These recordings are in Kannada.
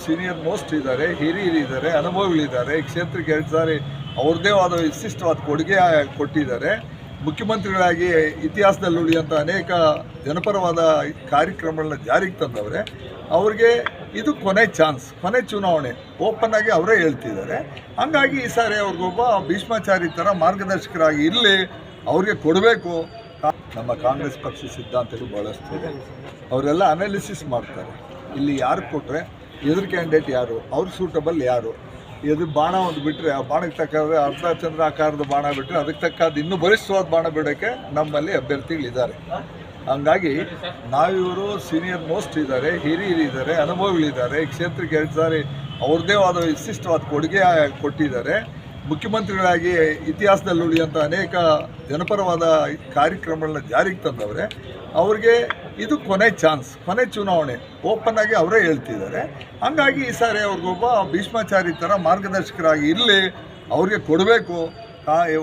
ಸೀನಿಯರ್ ಮೋಸ್ಟ್ ಇದ್ದಾರೆ, ಹಿರಿಯರಿದ್ದಾರೆ, ಅನುಭವಿಗಳಿದ್ದಾರೆ. ಈ ಕ್ಷೇತ್ರಕ್ಕೆ ಎರಡು ಸಾರಿ ಅವ್ರದ್ದೇ ಆದ ವಿಶಿಷ್ಟವಾದ ಕೊಡುಗೆ ಕೊಟ್ಟಿದ್ದಾರೆ. ಮುಖ್ಯಮಂತ್ರಿಗಳಾಗಿ ಇತಿಹಾಸದಲ್ಲಿ ಉಳಿಯುವಂಥ ಅನೇಕ ಜನಪರವಾದ ಕಾರ್ಯಕ್ರಮಗಳನ್ನ ಜಾರಿಗೆ ತಂದವ್ರೆ. ಅವ್ರಿಗೆ ಇದು ಕೊನೆ ಚಾನ್ಸ್, ಕೊನೆ ಚುನಾವಣೆ. ಓಪನ್ ಆಗಿ ಅವರೇ ಹೇಳ್ತಿದ್ದಾರೆ. ಹಂಗಾಗಿ ಈ ಸಾರಿ ಅವ್ರಿಗೊಬ್ಬ ಭೀಷ್ಮಾಚಾರಿ ಥರ ಮಾರ್ಗದರ್ಶಕರಾಗಿ ಇರಲಿ, ಅವ್ರಿಗೆ ಕೊಡಬೇಕು. ನಮ್ಮ ಕಾಂಗ್ರೆಸ್ ಪಕ್ಷ ಸಿದ್ಧಾಂತಗಳು ಭಾಳಷ್ಟು ಅವರೆಲ್ಲ ಅನಾಲಿಸಿಸ್ ಮಾಡ್ತಾರೆ. ಇಲ್ಲಿ ಯಾರು ಕೊಟ್ಟರೆ ಎದುರು ಕ್ಯಾಂಡಿಡೇಟ್ ಯಾರು? ಅವ್ರಿಗೆ ಸೂಟಬಲ್ ಯಾರು? ಎದು ಬಾಣ ಒಂದು ಬಿಟ್ಟರೆ ಆ ಬಾಣಕ್ಕೆ ತಕ್ಕಾದ್ರೆ ಅರ್ಧ ಚಂದ್ರ ಆಕಾರದ ಬಾಣ ಬಿಟ್ಟರೆ ಅದಕ್ಕೆ ತಕ್ಕಾದ ಇನ್ನೂ ಬಲಿಷ್ಠವಾದ ಬಾಣ ಬಿಡೋಕ್ಕೆ ನಮ್ಮಲ್ಲಿ ಅಭ್ಯರ್ಥಿಗಳಿದ್ದಾರೆ ಹಂಗಾಗಿ ನಾವಿವರು ಸೀನಿಯರ್ ಮೋಸ್ಟ್ ಇದ್ದಾರೆ ಹಿರಿಯರಿದ್ದಾರೆ ಅನುಭವಿಗಳಿದ್ದಾರೆ, ಕ್ಷೇತ್ರಕ್ಕೆ ಎರಡು ಸಾರಿ ಅವ್ರದ್ದೇ ಆದ ವಿಶಿಷ್ಟವಾದ ಕೊಡುಗೆ ಕೊಟ್ಟಿದ್ದಾರೆ. ಮುಖ್ಯಮಂತ್ರಿಗಳಾಗಿ ಇತಿಹಾಸದಲ್ಲಿ ಉಳಿಯುವಂಥ ಅನೇಕ ಜನಪರವಾದ ಕಾರ್ಯಕ್ರಮಗಳನ್ನ ಜಾರಿಗೆ ತಂದವ್ರೆ. ಅವ್ರಿಗೆ ಇದು ಕೊನೆ ಚಾನ್ಸ್ ಕೊನೆ ಚುನಾವಣೆ. ಓಪನ್ ಆಗಿ ಅವರೇ ಹೇಳ್ತಿದ್ದಾರೆ. ಹಂಗಾಗಿ ಈ ಸಾರಿ ಅವ್ರಿಗೊಬ್ಬ ಭೀಷ್ಮಾಚಾರಿ ಥರ ಮಾರ್ಗದರ್ಶಕರಾಗಿ ಇರಲಿ ಅವ್ರಿಗೆ ಕೊಡಬೇಕು.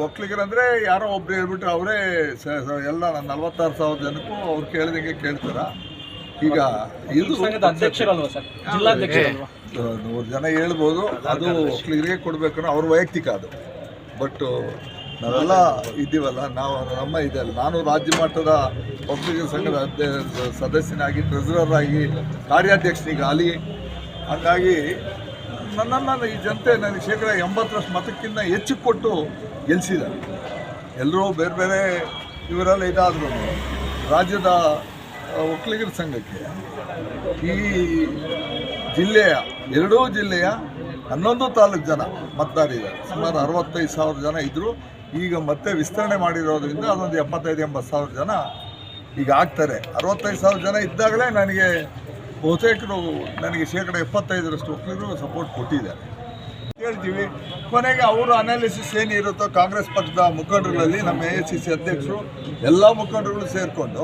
ಒಕ್ಕಲಿಗರಂದರೆ ಯಾರೋ ಒಬ್ರು ಹೇಳ್ಬಿಟ್ರೆ ಅವರೇ ಎಲ್ಲ ನಲ್ವತ್ತಾರು ಸಾವಿರ ಜನಕ್ಕೂ ಅವ್ರು ಕೇಳಿದಂಗೆ ಕೇಳ್ತಾರ. ಈಗ ಇದು ನೂರು ಜನ ಹೇಳ್ಬೋದು ಅದು ಒಕ್ಕಲಿಗರಿಗೆ ಕೊಡಬೇಕು ಅವ್ರ ವೈಯಕ್ತಿಕ ಅದು. ಬಟ್ ನಾವೆಲ್ಲ ಇದ್ದೀವಲ್ಲ, ನಾವು ನಮ್ಮ ಇದೆಲ್ಲ. ನಾನು ರಾಜ್ಯ ಮಟ್ಟದ ಒಕ್ಕಲಿಗರ ಸಂಘದ ಸದಸ್ಯನಾಗಿ ಟ್ರೆಸರರ್ ಆಗಿ ಕಾರ್ಯಾಧ್ಯಕ್ಷನಿಗಾಗಲಿ ಹಾಗಾಗಿ ನನ್ನನ್ನು ಈ ಜನತೆ ನನಗೆ ಶೇಕಡ ಎಂಬತ್ತರಷ್ಟು ಮತಕ್ಕಿಂತ ಹೆಚ್ಚು ಕೊಟ್ಟು ಗೆಲ್ಲಿಸಿದ್ದಾರೆ ಎಲ್ಲರೂ ಬೇರೆ ಬೇರೆ ಇವರೆಲ್ಲ ಇದಾದ್ರೂ. ರಾಜ್ಯದ ಒಕ್ಕಲಿಗರ ಸಂಘಕ್ಕೆ. ಈ ಜಿಲ್ಲೆಯ, ಎರಡೂ ಜಿಲ್ಲೆಯ ಹನ್ನೊಂದು ತಾಲೂಕು ಜನ ಮತದಾರಿದ್ದಾರೆ ಸುಮಾರು ಅರವತ್ತೈದು ಸಾವಿರ ಜನ ಇದ್ದರು ಈಗ ಮತ್ತೆ ವಿಸ್ತರಣೆ ಮಾಡಿರೋದ್ರಿಂದ ಅದೊಂದು ಎಪ್ಪತ್ತೈದು ಎಂಬತ್ತು ಸಾವಿರ ಜನ ಈಗ ಆಗ್ತಾರೆ. ಅರವತ್ತೈದು ಸಾವಿರ ಜನ ಇದ್ದಾಗಲೇ ನನಗೆ ಬಹುತೇಕರು ನನಗೆ ಶೇಕಡ ಎಪ್ಪತ್ತೈದರಷ್ಟು ಒಕ್ಕಲಿಗರು ಸಪೋರ್ಟ್ ಕೊಟ್ಟಿದ್ದಾರೆ. ಹೇಳ್ತೀವಿ ಕೊನೆಗೆ ಅವರು ಅನಾಲಿಸಿಸ್ ಏನಿರುತ್ತೋ ಕಾಂಗ್ರೆಸ್ ಪಕ್ಷದ ಮುಖಂಡರುಗಳಲ್ಲಿ ನಮ್ಮ ಎ ಸಿ ಸಿ ಅಧ್ಯಕ್ಷರು, ಎಲ್ಲ ಮುಖಂಡರುಗಳು ಸೇರಿಕೊಂಡು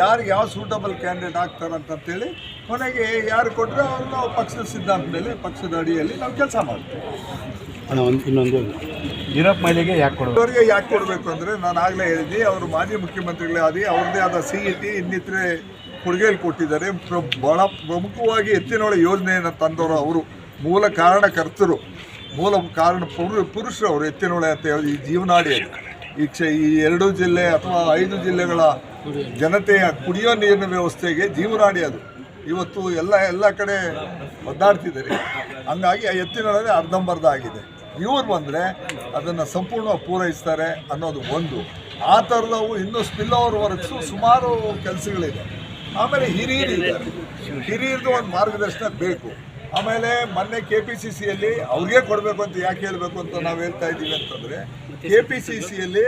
ಯಾರಿಗೆ ಯಾವ ಸೂಟಬಲ್ ಕ್ಯಾಂಡಿಡೇಟ್ ಆಗ್ತಾರಂತಂತೇಳಿ ಕೊನೆಗೆ ಯಾರು ಕೊಟ್ಟರೆ ಅವ್ರನ್ನ ಪಕ್ಷದ ಸಿದ್ಧಾಂತದಲ್ಲಿ, ಪಕ್ಷದ ಅಡಿಯಲ್ಲಿ ನಾವು ಕೆಲಸ ಮಾಡ್ತೀವಿ. ಇನ್ನೊಂದು ವೀರಪ್ಪ ಮೈಲಿಗೆ ಯಾಕೆ ಕೊಡಬೇಕು ಅವರಿಗೆ ಯಾಕೆ ಕೊಡಬೇಕು ಅಂದರೆ ನಾನು ಆಗಲೇ ಹೇಳಿದ್ದೆ ಅವರು ಮಾಜಿ ಮುಖ್ಯಮಂತ್ರಿಗಳೇ ಆದಿ ಅವ್ರದ್ದೇ ಆದ ಸಿ ಇ ಟಿ ಇನ್ನಿತರೆ ಕೊಡುಗೆಯಲ್ಲಿ ಕೊಟ್ಟಿದ್ದಾರೆ. ಪ್ರ ಭಾಳ ಪ್ರಮುಖವಾಗಿ ಎತ್ತಿನೊಳ ಯೋಜನೆಯನ್ನು ತಂದವರು ಅವರು. ಮೂಲ ಕಾರಣಕರ್ತರು. ಮೂಲ ಕಾರಣ ಪುರು ಪುರುಷರು ಅವರು ಎತ್ತಿನೊಳೆ ಅಂತ ಹೇಳಿ ಈ ಜೀವನಾಡಿ ಅದು. ಈ ಕ್ಷ ಈ ಎರಡು ಜಿಲ್ಲೆ ಅಥವಾ ಐದು ಜಿಲ್ಲೆಗಳ ಜನತೆಯ ಕುಡಿಯೋ ನೀರಿನ ವ್ಯವಸ್ಥೆಗೆ ಜೀವನಾಡಿ ಅದು. ಇವತ್ತು ಎಲ್ಲ ಎಲ್ಲ ಕಡೆ ಒದ್ದಾಡ್ತಿದ್ದಾರೆ. ಹಂಗಾಗಿ ಆ ಎತ್ತಿನೊಳಗೆ ಅರ್ಧಂಬರ್ಧ ಆಗಿದೆ. ಇವ್ರು ಬಂದರೆ ಅದನ್ನು ಸಂಪೂರ್ಣ ಪೂರೈಸ್ತಾರೆ ಅನ್ನೋದು ಒಂದು. ಆ ಥರದವು ಇನ್ನೂ ಸ್ಪಿಲ್ ಓವರ್ ವರ್ಕ್ಸು ಸುಮಾರು ಕೆಲಸಗಳಿದೆ. ಆಮೇಲೆ ಹಿರಿಯರು ಇದ್ದಾರೆ. ಹಿರಿಯರದು ಒಂದು ಮಾರ್ಗದರ್ಶನ ಬೇಕು. ಆಮೇಲೆ ಮೊನ್ನೆ ಕೆ ಪಿ ಸಿ ಸಿಯಲ್ಲಿ ಅವ್ರಿಗೆ ಕೊಡಬೇಕು ಅಂತ ಯಾಕೆ ಹೇಳಬೇಕು ಅಂತ ನಾವು ಹೇಳ್ತಾ ಇದ್ದೀವಿ ಅಂತಂದರೆ ಕೆ ಪಿ ಸಿ ಸಿಯಲ್ಲಿ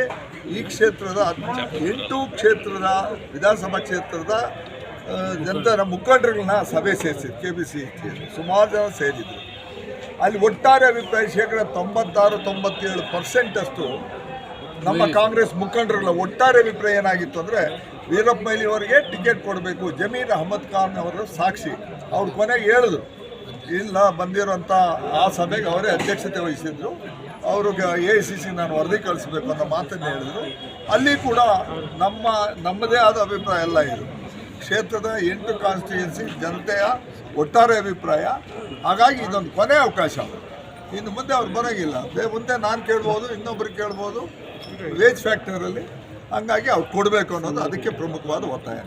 ಈ ಕ್ಷೇತ್ರದ ಎಂಟು ಕ್ಷೇತ್ರದ ವಿಧಾನಸಭಾ ಕ್ಷೇತ್ರದ ಜನತರ ಮುಖಂಡರುಗಳನ್ನ ಸಭೆ ಸೇರಿಸಿದ್ರು ಕೆ ಪಿ ಸಿ ಸಿಯಲ್ಲಿ ಸುಮಾರು ಜನ ಸೇರಿದ್ರು. ಅಲ್ಲಿ ಒಟ್ಟಾರೆ ಅಭಿಪ್ರಾಯ ಶೇಕಡ ತೊಂಬತ್ತಾರು ತೊಂಬತ್ತೇಳು ಪರ್ಸೆಂಟಷ್ಟು ನಮ್ಮ ಕಾಂಗ್ರೆಸ್ ಮುಖಂಡರಲ್ಲ ಒಟ್ಟಾರೆ ಅಭಿಪ್ರಾಯ ಏನಾಗಿತ್ತು ಅಂದರೆ ವೀರಪ್ಪ ಮೈಲಿ ಅವರಿಗೆ ಟಿಕೆಟ್ ಕೊಡಬೇಕು ಜಮೀರ್ ಅಹಮದ್ ಖಾನ್ ಅವರ ಸಾಕ್ಷಿ. ಅವ್ರು ಕೊನೆಗೆ ಹೇಳಿದ್ರು ಇಲ್ಲ ಬಂದಿರೋಂಥ ಆ ಸಭೆಗೆ ಅವರೇ ಅಧ್ಯಕ್ಷತೆ ವಹಿಸಿದ್ರು ಅವ್ರಿಗೆ ಎ ಐ ಸಿ ಸಿ ನಾನು ವರದಿ ಕಳಿಸ್ಬೇಕು ಅನ್ನೋ ಮಾತನ್ನು ಹೇಳಿದ್ರು. ಅಲ್ಲಿ ಕೂಡ ನಮ್ಮ ನಮ್ಮದೇ ಆದ ಅಭಿಪ್ರಾಯ ಎಲ್ಲ ಇದು. ಕ್ಷೇತ್ರದ ಎಂಟು ಕಾನ್ಸ್ಟಿಟ್ಯೂನ್ಸಿ ಜನತೆಯ ಒಟ್ಟಾರೆ ಅಭಿಪ್ರಾಯ. ಹಾಗಾಗಿ ಇದೊಂದು ಕೊನೆ ಅವಕಾಶ. ಇನ್ನು ಮುಂದೆ ಅವ್ರು ಬರೋಂಗಿಲ್ಲ. ಮುಂದೆ ನಾನು ಕೇಳ್ಬೋದು ಇನ್ನೊಬ್ರಿಗೆ ಕೇಳ್ಬೋದು. ವೇಜ್ ಫ್ಯಾಕ್ಟರಲ್ಲಿ ಹಂಗಾಗಿ ಅವ್ರು ಕೊಡಬೇಕು ಅನ್ನೋದು ಅದಕ್ಕೆ ಪ್ರಮುಖವಾದ ಒತ್ತಾಯ.